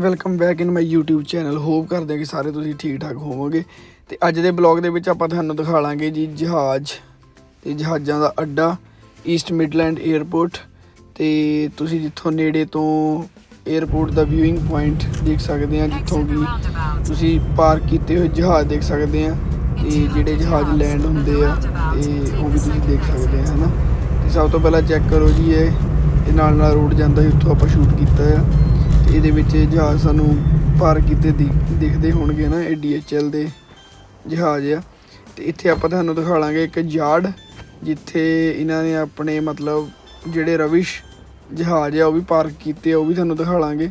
Welcome back in my YouTube channel hope ਕਰਦੇ ਹਾਂ ਕਿ ਸਾਰੇ ਤੁਸੀਂ ਠੀਕ ਠਾਕ ਹੋਵੋਗੇ। ਤੇ ਅੱਜ ਦੇ ਬਲੌਗ ਦੇ ਵਿੱਚ ਆਪਾਂ ਤੁਹਾਨੂੰ ਦਿਖਾ ਲਾਂਗੇ ਜੀ ਜਹਾਜ਼। ਤੇ ਜਹਾਜ਼ਾਂ ਦਾ ਅੱਡਾ ਈਸਟ ਮਿਡਲੈਂਡ 에ਅਰਪੋਰਟ ਤੇ ਤੁਸੀਂ ਜਿੱਥੋਂ ਨੇੜੇ ਤੋਂ 에ਅਰਪੋਰਟ ਦਾ ਵਿਊਇੰਗ ਪੁਆਇੰਟ ਦੇਖ ਸਕਦੇ ਆ ਜਿੱਥੋਂ ਕਿ ਤੁਸੀਂ ਪਾਰਕ ਕੀਤੇ ਹੋਏ ਜਹਾਜ਼ ਦੇਖ ਸਕਦੇ ਆ ਤੇ ਜਿਹੜੇ ਜਹਾਜ਼ ਲੈਂਡ ਹੁੰਦੇ ਆ ਤੇ ਉਹ ਵੀ ਤੁਸੀਂ ਦੇਖ ਸਕਦੇ ਆ ਹਨਾ। ਤੇ ਸਭ ਤੋਂ ਪਹਿਲਾਂ ਚੈੱਕ ਕਰੋ ਜੀ ਇਹ। ਇਹ ਨਾਲ ਨਾਲ ਰੋਡ ਜਾਂਦਾ ਸੀ ਉੱਥੋਂ ਆਪਾਂ ਸ਼ੂਟ ਕੀਤਾ ਆ। ਇਹਦੇ ਵਿੱਚ ਜਹਾਜ਼ ਸਾਨੂੰ ਪਾਰਕ ਕੀਤੇ ਦਿਖਦੇ ਹੋਣਗੇ ਨਾ, ਇਹ DHL ਦੇ ਜਹਾਜ਼ ਆ। ਤੇ ਇੱਥੇ ਆਪਾਂ ਤੁਹਾਨੂੰ ਦਿਖਾ ਲਾਂਗੇ ਇੱਕ ਯਾਰਡ, ਜਿੱਥੇ ਇਹਨਾਂ ਨੇ ਆਪਣੇ ਮਤਲਬ ਜਿਹੜੇ ਰਵਿਸ਼ ਜਹਾਜ਼ ਆ, ਉਹ ਵੀ ਪਾਰਕ ਕੀਤੇ ਆ, ਉਹ ਵੀ ਤੁਹਾਨੂੰ ਦਿਖਾ ਲਾਂਗੇ।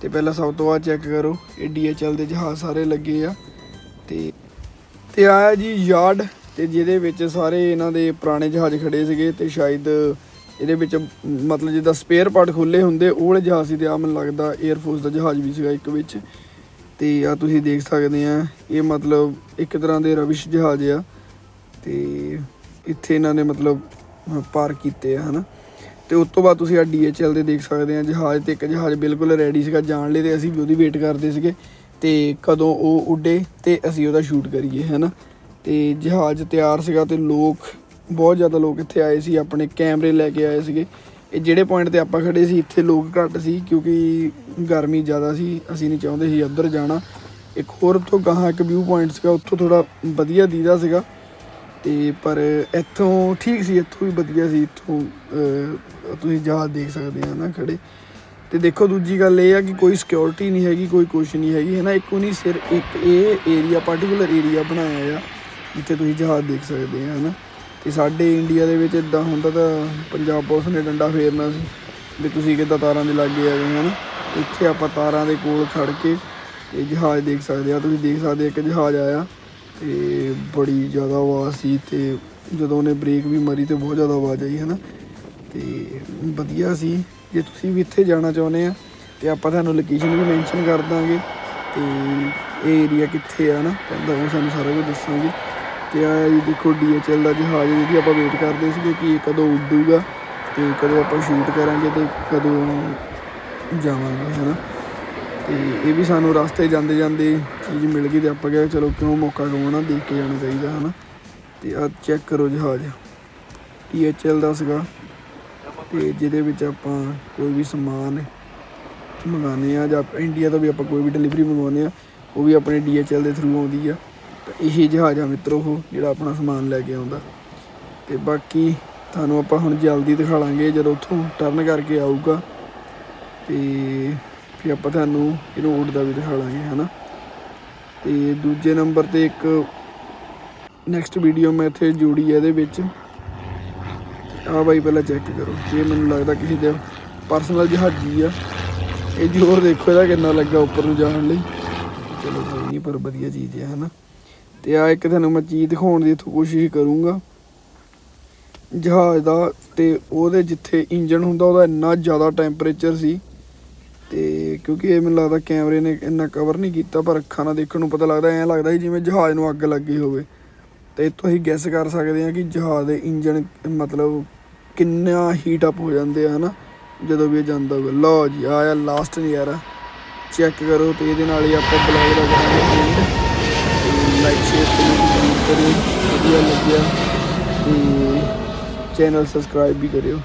ਤੇ ਪਹਿਲਾਂ ਸਭ ਤੋਂ ਬਾਅਦ ਚੈੱਕ ਕਰੋ, ਇਹ DHL ਦੇ ਜਹਾਜ਼ ਸਾਰੇ ਲੱਗੇ ਆ। ਤੇ ਤੇ ਆਇਆ ਜੀ ਯਾਰਡ, ਤੇ ਜਿਹਦੇ ਵਿੱਚ ਸਾਰੇ ਇਹਨਾਂ ਦੇ ਪੁਰਾਣੇ ਜਹਾਜ਼ ਖੜੇ ਸੀਗੇ, ਤੇ ਸ਼ਾਇਦ ਇਹਦੇ ਵਿੱਚ ਮਤਲਬ ਜਿੱਦਾਂ ਸਪੇਅਰ ਪਾਰਟ ਖੁੱਲੇ ਹੁੰਦੇ, ਉਹ ਵਾਲੇ ਜਹਾਜ਼ ਸੀ ਤੇ ਆ ਮੈਨੂੰ ਲੱਗਦਾ 에ਅਰ ਫੋਰਸ ਦਾ ਜਹਾਜ਼ ਵੀ ਸੀਗਾ ਇੱਕ ਵਿੱਚ। ਤੇ ਆ ਤੁਸੀਂ ਦੇਖ ਸਕਦੇ ਆ, ਇਹ ਮਤਲਬ ਇੱਕ ਤਰ੍ਹਾਂ ਦੇ ਰਵਿਸ਼ ਜਹਾਜ਼ ਆ। ਤੇ ਇੱਥੇ ਇਹਨਾਂ ਨੇ ਮਤਲਬ ਪਾਰਕ ਕੀਤੇ ਆ, ਹਨਾ। ਤੇ ਉਸ ਤੋਂ ਬਾਅਦ ਤੁਸੀਂ ਆ DHL ਦੇ ਦੇਖ ਸਕਦੇ ਆ, ਜਹਾਜ਼ ਤੇ ਇੱਕ ਜਹਾਜ਼ ਬਿਲਕੁਲ ਰੈਡੀ ਸੀਗਾ ਜਾਣ ਲਈ ਤੇ ਅਸੀਂ ਵੀ ਉਹਦੀ ਵੇਟ ਕਰਦੇ ਸੀਗੇ। ਤੇ ਕਦੋਂ ਉਹ ਉੱਡੇ ਤੇ ਅਸੀਂ ਉਹਦਾ ਸ਼ੂਟ ਕਰੀਏ, ਹੈਨਾ। ਤੇ ਜਹਾਜ਼ ਤਿਆਰ ਸੀਗਾ ਤੇ ਲੋਕ ਬਹੁਤ ਜ਼ਿਆਦਾ ਲੋਕ ਇੱਥੇ ਆਏ ਸੀ, ਆਪਣੇ ਕੈਮਰੇ ਲੈ ਕੇ ਆਏ ਸੀਗੇ। ਇਹ ਜਿਹੜੇ ਪੁਆਇੰਟ ਤੇ ਆਪਾਂ ਖੜੇ ਸੀ, ਇੱਥੇ ਲੋਕ ਘੱਟ ਸੀ, ਕਿਉਂਕਿ ਗਰਮੀ ਜ਼ਿਆਦਾ ਸੀ, ਅਸੀਂ ਨਹੀਂ ਚਾਹੁੰਦੇ ਸੀ ਉੱਧਰ ਜਾਣਾ। ਇੱਕ ਹੋਰ ਤੋਂ ਗਾਹਾਂ ਇੱਕ ਵਿਊ ਪੁਆਇੰਟ ਸੀਗਾ, ਉੱਥੋਂ ਥੋੜਾ ਵਧੀਆ ਦੀਦਾ ਸੀਗਾ। ਤੇ ਪਰ ਇੱਥੋਂ ਠੀਕ ਸੀ, ਇੱਥੋਂ ਵੀ ਵਧੀਆ ਸੀ, ਇੱਥੋਂ ਤੁਸੀਂ ਜਹਾਜ਼ ਦੇਖ ਸਕਦੇ ਆ ਨਾ ਖੜੇ। ਤੇ ਦੇਖੋ ਦੂਜੀ ਗੱਲ ਇਹ ਆ ਕਿ ਕੋਈ ਸਿਕਿਉਰਿਟੀ ਨਹੀਂ ਹੈਗੀ, ਕੋਈ ਕੁਛ ਨਹੀਂ ਹੈਗੀ, ਹੈ ਨਾ? ਇੱਕੋ ਨਹੀਂ ਸਿਰ ਇੱਕ ਇਹ ਏਰੀਆ ਪਾਰਟਿਕੂਲਰ ਏਰੀਆ ਬਣਾਇਆ ਆ, ਜਿੱਥੇ ਤੁਸੀਂ ਜਹਾਜ਼ ਦੇਖ ਸਕਦੇ ਆ ਨਾ? ਤੇ ਸਾਡੇ ਇੰਡੀਆ ਦੇ ਵਿੱਚ ਇਦਾਂ ਹੁੰਦਾ ਤਾਂ ਪੰਜਾਬ ਪੁਲਿਸ ਨੇ ਡੰਡਾ ਫੇਰਨਾ ਸੀ ਵੀ ਤੁਸੀਂ ਕਿੱਦਾਂ ਤਾਰਾਂ ਦੇ ਲਾਗੇ ਆ ਗਏ ਹਨਾ? ਇੱਥੇ ਆਪਾਂ ਤਾਰਾਂ ਦੇ ਕੋਲ ਖੜ ਕੇ ਤੇ ਜਹਾਜ਼ ਦੇਖ ਸਕਦੇ ਆ। ਤੁਸੀਂ ਦੇਖ ਸਕਦੇ ਇੱਕ ਜਹਾਜ਼ ਆਇਆ ਤੇ ਬੜੀ ਜ਼ਿਆਦਾ ਆਵਾਜ਼ ਸੀ ਤੇ ਜਦੋਂ ਉਹਨੇ ਬ੍ਰੇਕ ਵੀ ਮਾਰੀ ਤੇ ਬਹੁਤ ਜ਼ਿਆਦਾ ਆਵਾਜ਼ ਆਈ, ਹਨਾ? ਤੇ ਵਧੀਆ ਸੀ। ਜੇ ਤੁਸੀਂ ਵੀ ਇੱਥੇ ਜਾਣਾ ਚਾਹੁੰਦੇ ਆ ਤੇ ਆਪਾਂ ਤੁਹਾਨੂੰ ਲੋਕੇਸ਼ਨ ਵੀ ਮੈਂਸ਼ਨ ਕਰ ਦਾਂਗੇ ਤੇ ਇਹ ਏਰੀਆ ਕਿੱਥੇ ਆ ਨਾ ਕਹਿੰਦਾ ਉਹ ਸਾਨੂੰ ਸਾਰਾ ਕੁਝ ਦੱਸਾਂਗੇ। ਤੇ ਆ ਜੀ ਦੇਖੋ DHL ਦਾ ਜਹਾਜ਼ ਜਿਹਦੀ ਆਪਾਂ ਵੇਟ ਕਰਦੇ ਸੀਗੇ ਕਿ ਕਦੋਂ ਉੱਡੂਗਾ ਤੇ ਕਦੋਂ ਆਪਾਂ ਸ਼ੂਟ ਕਰਾਂਗੇ ਤੇ ਕਦੋਂ ਜਾਵਾਂਗੇ, ਹਨਾ? ਤੇ ਇਹ ਵੀ ਸਾਨੂੰ ਰਸਤੇ ਜਾਂਦੇ ਜਾਂਦੇ ਚੀਜ਼ ਮਿਲ ਗਈ ਤੇ ਆਪਾਂ ਕਿਹਾ ਚਲੋ ਕਿਉਂ ਮੌਕਾ ਗਵਾਉਣਾ ਦੇਖ ਕੇ ਜਾਣਾ ਚਾਹੀਦਾ, ਹਨਾ? ਤੇ ਆ ਚੈੱਕ ਕਰੋ ਜਹਾਜ਼। DHL ਦਾ ਸੀਗਾ? ਤੇ ਜਿਹਦੇ ਵਿੱਚ ਆਪਾਂ ਕੋਈ ਵੀ ਸਮਾਨ ਮੰਗਾਉਂਦੇ ਆ ਜਾਂ ਇੰਡੀਆ ਤੋਂ ਵੀ ਆਪਾਂ ਕੋਈ ਵੀ ਡਿਲੀਵਰੀ ਮੰਗਵਾਉਂਦੇ ਆ ਉਹ ਵੀ ਆਪਣੇ DHL ਦੇ ਥਰੂ ਆਉਂਦੀ ਆ। ਇਹ ਜਹਾਜ਼ ਆ ਮਿੱਤਰੋ ਉਹ, ਜਿਹੜਾ ਆਪਣਾ ਸਮਾਨ ਲੈ ਕੇ ਆਉਂਦਾ। ਤੇ ਬਾਕੀ ਤੁਹਾਨੂੰ ਆਪਾਂ ਹੁਣ ਜਲਦੀ ਦਿਖਾ ਲਾਂਗੇ, ਜਦੋਂ ਉੱਥੋਂ ਟਰਨ ਕਰਕੇ ਆਊਗਾ। ਤੇ ਫਿਰ ਆਪਾਂ ਤੁਹਾਨੂੰ ਰੋਡ ਦਾ ਵੀ ਦਿਖਾ ਲਾਂਗੇ, ਹਨਾ। ਤੇ ਦੂਜੇ ਨੰਬਰ ਤੇ ਇੱਕ ਨੈਕਸਟ ਵੀਡੀਓ ਮੈਂ ਇੱਥੇ ਜੋੜੀ ਹੈ ਇਹਦੇ ਵਿੱਚ। ਆ ਬਾਈ ਪਹਿਲਾਂ ਚੈੱਕ ਕਰੋ ਇਹ ਮੈਨੂੰ ਲੱਗਦਾ ਕਿਸੇ ਦਾ ਪਰਸਨਲ ਜਹਾਜ਼ੀ ਆ। ਇਹ ਜੋਰ ਦੇਖੋ ਇਹਦਾ ਕਿੰਨਾ ਲੱਗਾ ਉੱਪਰ ਨੂੰ ਜਾਣ ਲਈ। ਚਲੋ ਕੋਈ ਨਹੀਂ, ਪਰ ਵਧੀਆ ਚੀਜ਼ ਹੈ ਹਨਾ। ਤੇ ਆ ਇੱਕ ਤੁਹਾਨੂੰ ਮੈਂ ਚੀਜ਼ ਦਿਖਾਉਣ ਦੀ ਇੱਥੋਂ ਕੋਸ਼ਿਸ਼ ਕਰੂੰਗਾ। ਜਹਾਜ਼ ਦਾ ਤੇ ਉਹਦੇ ਜਿੱਥੇ ਇੰਜਨ ਹੁੰਦਾ, ਉਹਦਾ ਇੰਨਾ ਜ਼ਿਆਦਾ ਟੈਂਪਰੇਚਰ ਸੀ ਤੇ ਕਿਉਂਕਿ ਇਹ ਮੈਨੂੰ ਲੱਗਦਾ ਕੈਮਰੇ ਨੇ ਇੰਨਾ ਕਵਰ ਨਹੀਂ ਕੀਤਾ, ਪਰ ਅੱਖਾਂ ਨਾਲ ਦੇਖਣ ਨੂੰ ਪਤਾ ਲੱਗਦਾ, ਐਂ ਲੱਗਦਾ ਸੀ ਜਿਵੇਂ ਜਹਾਜ਼ ਨੂੰ ਅੱਗ ਲੱਗੀ ਹੋਵੇ। ਤੇ ਇੱਥੋਂ ਅਸੀਂ ਗੈਸ ਕਰ ਸਕਦੇ ਹਾਂ ਕਿ ਜਹਾਜ਼ ਦੇ ਇੰਜਨ ਮਤਲਬ ਕਿੰਨਾ ਹੀਟ ਅਪ ਹੋ ਜਾਂਦੇ ਆ, ਹਨਾ? ਜਦੋਂ ਵੀ ਇਹ ਜਾਂਦਾ ਹੋਵੇ। ਲਓ ਜੀ ਆਇਆ ਲਾਸਟ ਨਜ਼ਾਰਾ। ਚੈੱਕ ਕਰੋ ਤੇ ਇਹਦੇ ਨਾਲ ਹੀ ਆਪਾਂ ਬਲੌਗ ਦਾ ਕਰਾਂਗੇ ਲਾਈਕ, ਸ਼ੇਅਰ ਕਮੈਂਟ ਜ਼ਰੂਰ ਕਰਿਓ। ਵਧੀਆ ਲੱਗਿਆ ਤੇ ਚੈਨਲ ਸਬਸਕ੍ਰਾਈਬ ਵੀ ਕਰਿਓ।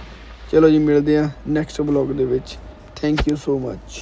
ਚਲੋ ਜੀ, ਮਿਲਦੇ ਆ ਨੈਕਸਟ ਬਲੌਗ ਦੇ ਵਿੱਚ। Thank you so much